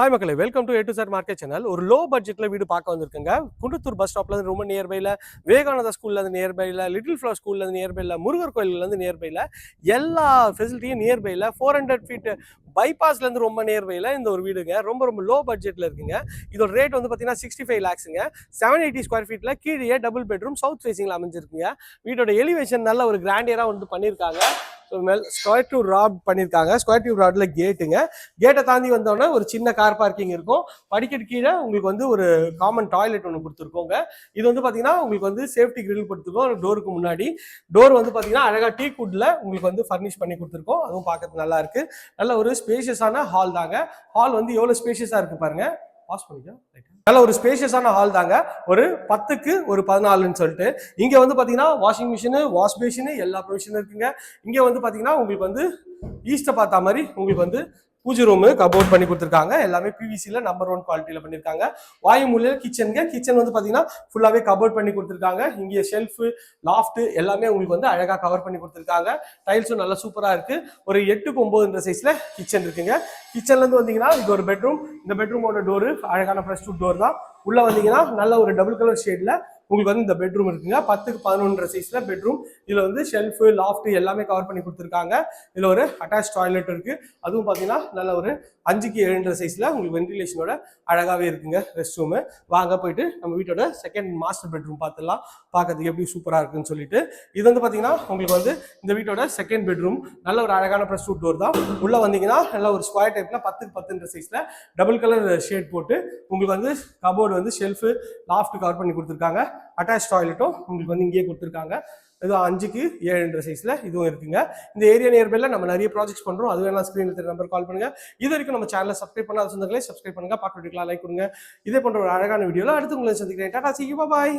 Hi மக்களே. Welcome to A to sir market channel ஒரு low பட்ஜெட்ல வீடு பார்க்க வந்திருக்குங்க. குண்டத்தூர் பஸ் ஸ்டாப்ல இருந்து ரொம்ப நியர்பைல விவேகானந்தா ஸ்கூல்ல இருந்து நியர்பைல லிட்டில் ஃப்ளவர் ஸ்கூல்ல இருந்து நியர்பைல முருகர் கோயில்ல இருந்து நியர்பைல எல்லா ஃபெசிலிட்டியும் நியர்பைல ஃபோர் ஹண்ட்ரட் ஃபீட் பைபாஸ்ல இருந்து ரொம்ப நியர்பைல இந்த ஒரு வீடுங்க. ரொம்ப ரொம்ப லோ பட்ஜெட்ல இருக்குங்க. இதோட ரேட் வந்து பார்த்தீங்கன்னா சிக்ஸ்டி ஃபைவ் லேக்ஸுங்க செவன் எயிட்டி ஸ்கொயர் ஃபீட்ல கீழே டபுள் பெட்ரூம் சவுத் ஃபேசிங்ல அமைஞ்சிருக்குங்க. வீட்டோட எலிவேஷன் நல்ல ஒரு கிராண்டியரா வந்து பண்ணியிருக்காங்க மேல் ஸ்கொயர் டியூப் ராட் பண்ணியிருக்காங்க. ஸ்கொயர் டியூப் ராட்ல கேட்டுங்க கேட்டை தாண்டி வந்தோடனே ஒரு சின்ன கார் பார்க்கிங் இருக்கும். படிக்கட்டு கீழே உங்களுக்கு வந்து ஒரு காமன் டாய்லெட் ஒன்று கொடுத்துருக்கோங்க. இது வந்து பார்த்தீங்கன்னா உங்களுக்கு வந்து சேஃப்டி கிரில் கொடுத்துருக்கோம். டோருக்கு முன்னாடி. டோர் வந்து பார்த்தீங்கன்னா அழகாக டீ குட்ல உங்களுக்கு வந்து ஃபர்னிஷ் பண்ணி கொடுத்துருக்கோம். அதுவும் பார்க்கறதுக்கு நல்லா இருக்கு. நல்ல ஒரு ஸ்பேஷியஸான ஹால் தாங்க. ஹால் வந்து எவ்வளோ ஸ்பேஷியஸாக இருக்கு பாருங்க. பாஸ் பண்ணிக்கோ. நல்ல ஒரு ஸ்பேஷியஸான ஹால் தாங்க. ஒரு பத்துக்கு ஒரு பதினாலுன்னு சொல்லிட்டு. இங்க வந்து பாத்தீங்கன்னா வாஷிங் மிஷினு வாஷ் பேஷனு எல்லா ப்ரொவிஷனும் இருக்குங்க. இங்க வந்து பாத்தீங்கன்னா உங்களுக்கு வந்து ஈஸ்ட்டை பார்த்த மாதிரி உங்களுக்கு வந்து பூஜை ரூமு கபோர்ட் பண்ணி கொடுத்துருக்காங்க. எல்லாமே பிவிசியில் நம்பர் ஒன் குவாலிட்டியில் பண்ணியிருக்காங்க வாயு மூலையில் கிச்சனுங்க கிச்சன் வந்து பார்த்தீங்கன்னா ஃபுல்லாகவே கபோர்ட் பண்ணி கொடுத்துருக்காங்க. இங்கே ஷெல்ஃபு லாஃப்ட்டு எல்லாமே உங்களுக்கு வந்து அழகாக கவர் பண்ணி கொடுத்துருக்காங்க. டைல்ஸும் நல்லா சூப்பராக இருக்குது ஒரு எட்டுக்கு ஒம்பதுன்ற சைஸில் கிச்சன் இருக்குங்க. கிச்சன்லேருந்து வந்தீங்கன்னா இது ஒரு பெட்ரூம் இந்த பெட்ரூமோட டோரு அழகான ஃப்ரெஷ் டூ டோர் தான். உள்ளே வந்தீங்கன்னா நல்ல ஒரு டபுள் கலர் ஷேடில் உங்களுக்கு வந்து இந்த பெட்ரூம் இருக்குங்க. பத்துக்கு பதினொன்றரை சைஸில் பெட்ரூம் இதில் வந்து ஷெல்ஃபு லாஃப்ட் எல்லாமே கவர் பண்ணி கொடுத்துருக்காங்க. இதில் ஒரு அட்டாச் டாய்லெட் இருக்கு. அதுவும் பார்த்தீங்கன்னா நல்ல ஒரு அஞ்சுக்கு ஏழுன்ற சைஸில் உங்களுக்கு வென்டிலேஷனோட அழகாகவே இருக்குங்க ரெஸ்ட் ரூமு வாங்க போயிட்டு நம்ம வீட்டோட செகண்ட் மாஸ்டர் பெட்ரூம் பார்த்துடலாம் பார்க்கறதுக்கு எப்படி சூப்பராக இருக்குன்னு சொல்லிட்டு. இது வந்து பார்த்தீங்கன்னா உங்களுக்கு வந்து இந்த வீட்டோட செகண்ட் பெட்ரூம் நல்ல ஒரு அழகான ப்ரெஸ் டூ டோர் தான். உள்ளே வந்தீங்கன்னா நல்ல ஒரு ஸ்கொயர் டைப்பில் பத்துக்கு பத்துன்ற சைஸில் டபுள் கலர் ஷேட் போட்டு உங்களுக்கு வந்து கபோர்டு வந்து ஷெல்ஃபு லாஃப்ட் கவர் பண்ணி கொடுத்துருக்காங்க. அட்டாச் டாய்லெட்டும் உங்களுக்கு வந்து இங்கேயே கொடுத்துருக்காங்க. இது அஞ்சுக்கு ஏழுன்ற சைஸில் இதுவும் இருக்குங்க. இந்த ஏரியா நியர்பைல நம்ம நிறைய ப்ராஜெக்ட்ஸ் பண்ணுறோம் அது வேணா ஸ்க்ரீனில் தெரிய நம்பர் கால் பண்ணுங்க. இது வரைக்கும் நம்ம சேனலை சப்ஸ்கிரைப் பண்ணாத சொந்தங்களே சப்ஸ்கிரைப் பண்ணுங்க. பார்க்க வீடியோலாம் லைக் கொடுங்க. இதே போன்ற ஒரு அழகான வீடியோவில் அடுத்து உங்களை சந்திக்கிறேன். டாடா சி பாய்